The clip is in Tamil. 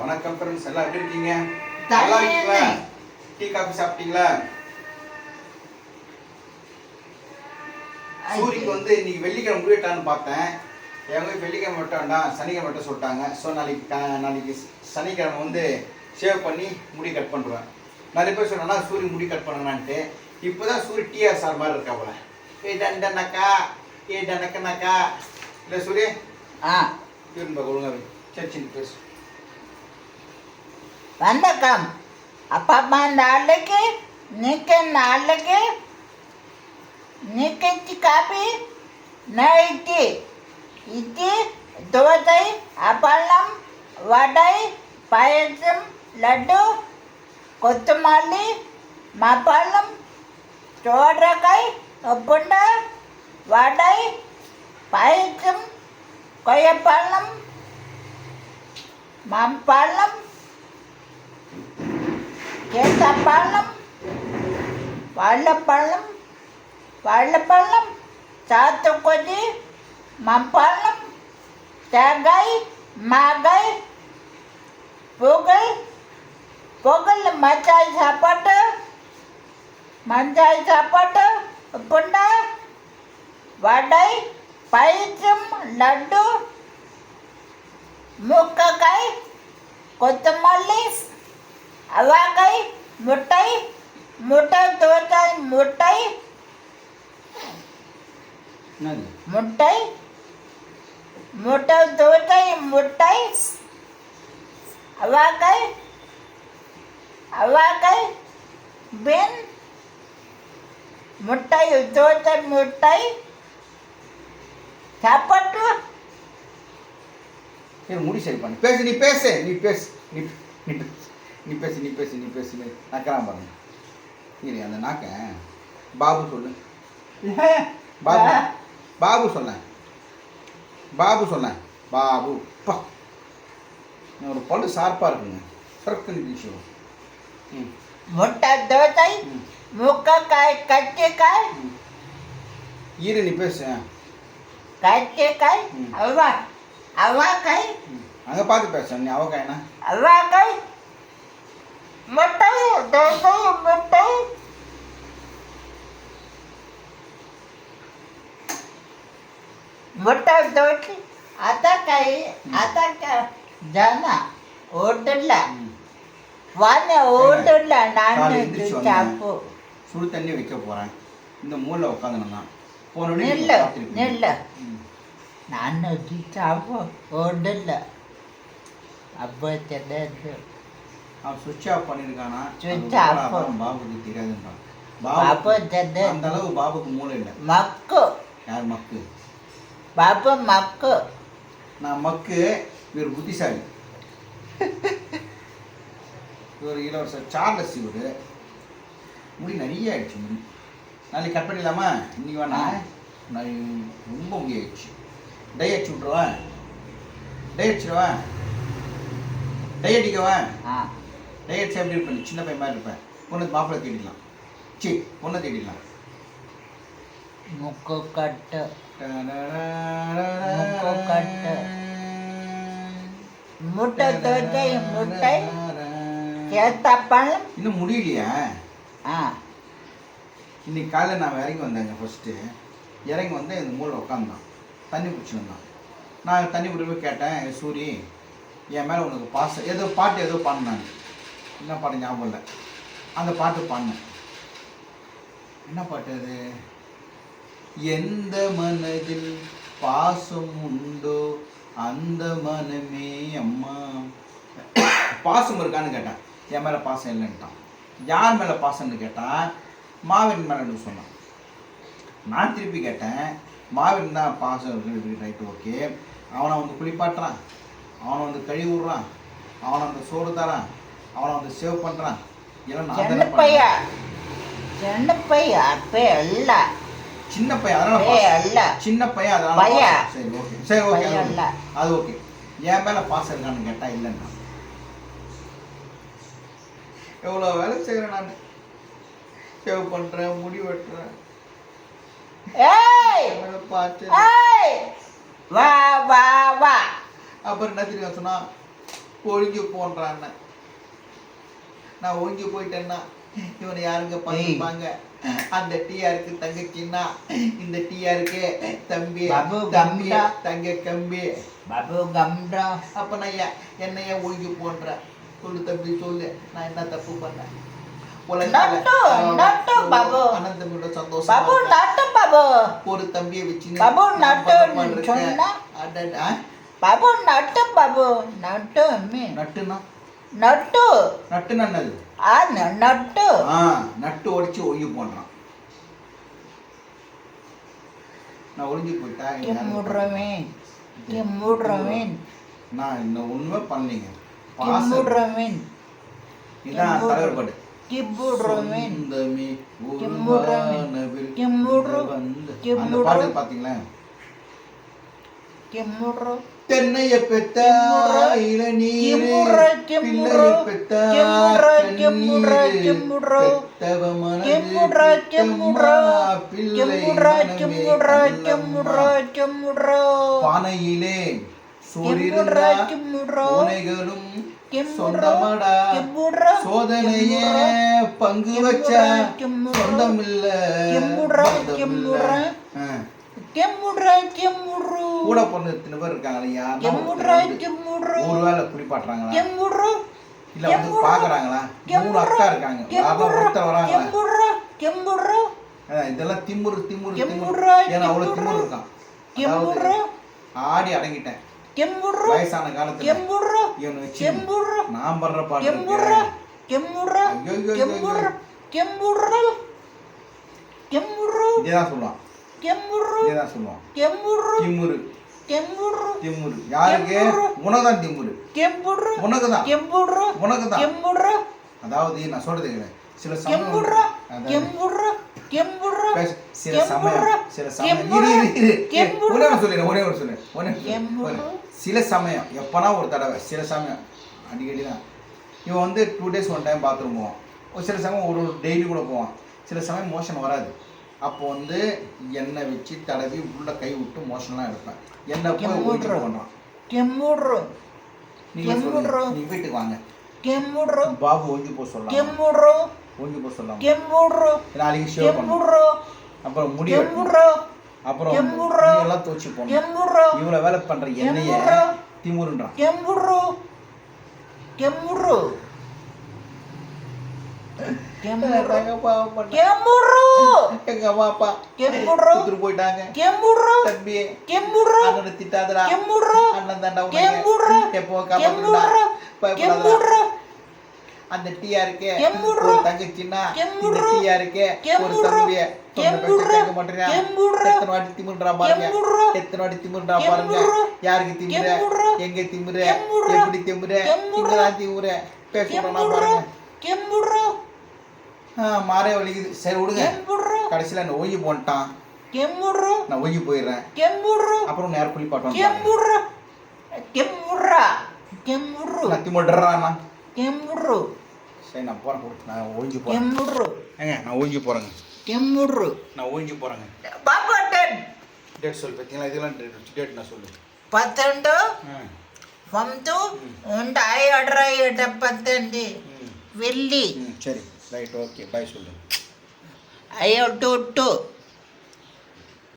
வணக்கம் ஃப்ரெண்ட்ஸ் எல்லாம் எப்படி இருக்கீங்க? நல்லா இருக்கீங்களா? டீ காஃபி சாப்பிட்டீங்களா? சூரிக்கு வந்து இன்னைக்கு வெள்ளிக்கிழமை முடிவிட்டான்னு பார்த்தேன். எங்க வெள்ளிக்கிழமை மட்டும் வேண்டாம் சனிக்கிழமை மட்டும் சொல்லிட்டாங்க. ஸோ நாளைக்கு நாளைக்கு சனிக்கிழமை வந்து ஷேவ் பண்ணி முடி கட் பண்ணுவேன் நிறைய பேர் சொன்னா சூரி முடி கட் பண்ணுங்கன்ட்டு இப்போதான் சூரி டிஆர் சார் மாதிரி இருக்கா போல. ஏ டண்டனக்கா ஏ டனக்கனக்கா இல்லை சூரி ஆ. திரும்ப வை. சரி சின்ன பேசு. வந்தக்கம் அப்பப்பா இந்த ஆளுக்கு நீக்க இந்த ஆளுக்கு நீக்கச்சி காப்பி நைட்டி இட்டி தோசை அப்பளம் வடை பாயசம் லட்டு கொத்தமல்லி மப்பளம் சோடக்காய் உப்புண்ட வடை பாயசம் கொய்யப்பழம் மம்பழம் ஏத்தாப்பழம் வாழைப்பழம் வாழைப்பழம் சாத்துக்குடி மம்பழம் தேங்காய் மாங்காய் பொங்கல் பொங்கல் மச்சாய் சாப்பாட்டு மஞ்சாய் சாப்பாட்டு புண்டை வடை பயிற்சும் லட்டு மூக்கக்காய் கொத்தமல்லி அவாக்காய் முட்டை முட்டை தோசை முட்டை என்னது முட்டை முட்டை தோட்டை முட்டை அவாக்காய் அவாக்காய் பீன் முட்டை தோட்டை முட்டை சாப்பாட்டு சரி முடி சரி பண்ணு பேசு நீ பேசு நீ பேசு நீ நீ பேசு. நீ பேசு நீ பேசு நீ பேசு. நீ நக்கறான் பாருங்க. இரு அந்த நாக்க. பாபு சொல்லு. பாபு. பாபு சொல்ல பாபு சொல்ல பாபு. பா. ஒரு பல்லு ஷார்ப்பாக இருக்குங்க. சரக்குன்னு விஷயம் ம். முட்டை தோசை ம், முக்கக்காய் கத்திக்காய் ம். இரு நீ பேசு. கத்திக்காய் ம். அவா அவாக்காய் அங்கே பார்த்து பேச. நீ அவக்காயனா அவாக்காய் முட்டை தோசை தோசை அதக்காய் அதக்காய் ஜன ஓடல வான ஓடல நான் காலை எந்திரிச்சு வந்தேன். சாப்பு சுடு தண்ணி வைக்க போகிறேன் இந்த மூலையில் உட்காந்துனா போன நில்லு நில்லு. நான் சாப்பு ஓடல அப்போ தெரியாது. அவன் சுவிட்ச் ஆஃப் பண்ணியிருக்கானா? off. அப்புறம் பாபுக்கு தெரியாதுன்றான். பாபு அந்த அளவு பாபுக்கு மூளை இல்லை. மக்கு. யார் மக்கு? பாபு மக்கு. நான் மக்கு இவர் புத்திசாலி. இவர் இளவரசர் சார்லஸ் இவர். முடி நிறைய ஆயிடுச்சு முடி. நாளைக்கு கட் பண்ணிடலாமா? இன்னைக்கு வேணா. நான் ரொம்ப முடி ஆயிடுச்சு. டை அடிச்சு விட்ருவேன் டை அடிச்சிடுவேன் டை அடிக்கவேன் ஆ. டை அடிச்சு எப்படி இருப்பேன் சின்ன பையன் மாதிரி இருப்பேன். பொண்ணு மாப்பிள்ளை தேடிடலாம். சி பொண்ணை தேடிடலாம். முக்கு கட்டு முக்கு கட்டு. முட்டை. முட்டை இன்னும் முடியலையா? ஆ. இன்னைக்கு காலையில் நான் இறங்கி வந்தேங்க ஃபஸ்ட்டு இறங்கி வந்து இந்த மூலையில் உட்காந்தான் தண்ணி குடிச்சிருந்தான் நான் தண்ணி குடிக்க கேட்டேன் "ஏய் சூரி என் மேலே உனக்கு பாசம் ஏதோ பாட்டு ஏதோ பாடினாங்க. என்ன பாட்டு ஞாபகம் இல்லை. அந்த பாட்டு பாடினேன். என்ன பாட்டு அது? எந்த மனதில் பாசம் உண்டோ அந்த மனமே அம்மா. பாசம் இருக்கான்னு கேட்டேன். என் மேலே பாசம் இல்லைன்ட்டான். யார் மேலே பாசம்னு கேட்டால் மாவின் மேலே சொன்னான். நான் திருப்பி கேட்டேன் மாவின் தான் பாசம் இருக்கு ரைட்டு ஓகே அவனை வந்து குளிப்பாட்டுறான். அவனை வந்து கழுவி விடுறான். அவனை வந்து சோறு தரான். அவனை வந்து சேவ் பண்ணுறான் பண்ணேன். சென்னப்பைய அப்பே அல்ல. சின்ன பையன் அதனால. அல்ல. சின்ன பையன் அதனால. சரி ஓகே சரி ஓகே அது அல்ல. ஓகே. அது ஓகே என் மேலே பாசம் இருக்கான்னு கேட்டா இல்லைன்னா. எவ்வளோ வேலை செய்கிறேன் நான். சேவ் பண்ணுறேன் முடி வெட்டுறேன். பார்த்து வா வா வா. அப்புறம் என்ன தெரியும் சொன்னா? ஒழிஞ்சு போன்றான் நான் ஒழிஞ்சு போயிட்டேன்னா இவனை யாருங்க பார்த்துப்பாங்க? அந்த டிஆருக்கு தங்கச்சின்னா இந்த டிஆருக்கு தம்பி தம்பி. தங்க கம்பி. பாபு கம்டா அப்ப நான் ஏன் என்ன ஏன் ஒழிஞ்சு போன்ற சொல்லு தம்பி சொல்லு. நான் என்ன தப்பு பண்ணேன்? நட்டு, நட்டு, நட்டு ஒரு தம்பியை வச்சு பாபு, சொன்னா? பாபு நட்டு பாபு. நட்டு நட்டுனா? நட்டு. நட்டுனா என்னது ஆ நட்டு. ஆ நட்டு உடைச்சு ஒழிஞ்சு போடுறான். நான் ஒழிஞ்சு போயிட்டா இங்க யாரும் கிம்முடுறவன் கிம்முடுறவன் நான் இந்த உண்மை பண்ணீங்க பாசம். கிம்முடுறவன் இதான் தலைவர் பாட்டு பாத்தீங்களா? தென்னைய கிம்முடுற பானையிலே கிம்முடுற சோறிருந்தா கிம்முடுற பூனைகளும் கிம்முடுற சொந்தமாடா? சோதனைய பங்கு வச்ச கிம்முடுற, கிம்முடுற கிம்முடுற. கூட பிறந்த எத்தனை பேர் ஒருத்தர் வந்து கிம்முடுற. ஒரு வேளை குளிப்பாட்டுறாங்களா கிம்முடுற. இல்ல வந்து பாக்குறாங்களா? மூணு அக்கா இருக்காங்க. ஒருத்தர் வராங்களா. கிம்முடுற. ஆ, இதெல்லாம் திமுரு திமுரு திமுரு. ஏன்னா அவ்வளவு. திமுரு இருக்கான். அதாவது ஆடி அடங்கிட்டேன். கிம்முடுற. வயசான காலத்துல. கிம்முடுற. இவனை வச்சு கிம்முடுற. நான் படுற பாட்டு ஐயோ, ஐயோ, ஐயோ, கிம்முடுற ஐயோ. கிம்முடுற. கிம்முடுற. இதேதான் சொல்லுவான் கிம்முடுற இதேதான் சொல்லுவான் கிம்முடுற திமுரு. கிம்முடுற திமுரு. யாருக்கு? திமுரு. உனக்குதான் திமுரு. கிம்முடுற உனக்குதான். கிம்முடுற உனக்குதான். கிம்முடுற அதாவது நான் சொல்றது. சில கிம்முடுற கிம்முடுற பேச- சில சமயம் சில சமயம். இரு இரு இரு. ஒரே ஒரு சொல்லிடுறேன் ஒரே ஒரு சொல்லு ஒரே. சொல்லு. சில சமயம் எப்பனா ஒரு தடவை சில சமயம் அடிக்கடி தான் இவன் வந்து two days one time bathroom போவான். ஒரு சில சமயம் ஒரு டெய்லி கூட போவான். சில சமயம் மோஷன் வராது. அப்போ வந்து எண்ணெய் வச்சு தடவி உள்ள கை விட்டு மோஷன்லாம் எடுப்பேன். எண்ணெய் போய் ஊற்றுற பண்ணுறான் கெம்முடுறோம் நீங்கள் சொல்லுங்கள் நீ வீட்டுக்கு வாங்க. கெம்முடுறோம் பாபு ஒஞ்சி போக சொல்லலாம் கெம்முடுறோம் ஒஞ்சி போக சொல்லலாம் கெம்முடுறோம் நாளைக்கு ஷேவ் பண்ணுறோம் அப்புறம் முடி கெம்முடுறோம் அப்புறம் எல்லாம் தோச்சு போனோம் கெம்முடுறோம் இவ்வளோ வேலை பண்ணுற எண்ணெயை திமுருன்றான். கெம்முடுறோம் கெம்முடுறோம் எங்க அம்மா அப்பா. கொடுத்துட்டு போயிட்டாங்க. தம்பியே அண்ணனை திட்டாதடா. அண்ணன் தாண்டா எப்போ காப்பாத்துடா அந்த டீயா இருக்கே ஒரு தங்கச்சின்னா இந்த டீயா இருக்கே ஒரு தம்பிய எத்தனை வாட்டி திமுன்றா பாருங்க. எத்தனை வாட்டி திமுன்றா பாருங்க. யாருக்கு திமுற எங்க திமுற எப்படி திமுற இங்கதான் திமுற பேசுறா பாருங்க. மாறே வலிக்குது. சரி விடுங்க. கடைசியில் நோய் போன்ட்டான் கெம்புடுறோம் நான் ஓய்வு போயிடுறேன். கெம்புடுறோம் அப்புறம் நேரம் குழி பாட்டோம் கெம்புடுற கெம்புடுறா கெம்புடுறோ கத்தி மட்டுறாண்ணா கெம்புடுறோ சரி நான் போகிறேன் நான் ஓய்ஞ்சு போகிறேன் கெம்புடுறோ ஏங்க நான் ஓய்ஞ்சு போகிறேங்க கெம்புடுறோ நான் ஓய்ஞ்சு போகிறேங்க பாப்பா டேட் டேட் சொல்லு பார்த்தீங்களா? இதெல்லாம் டேட் டேட் நான் சொல்லு. பத்தெண்டு. பந்து உண்டு ஐ அட்ரை பத்தெண்டு. வெள்ளி. சரி. ரைட் ஓகே பாய் சொல்லு ஐ ஹவ் டு டூ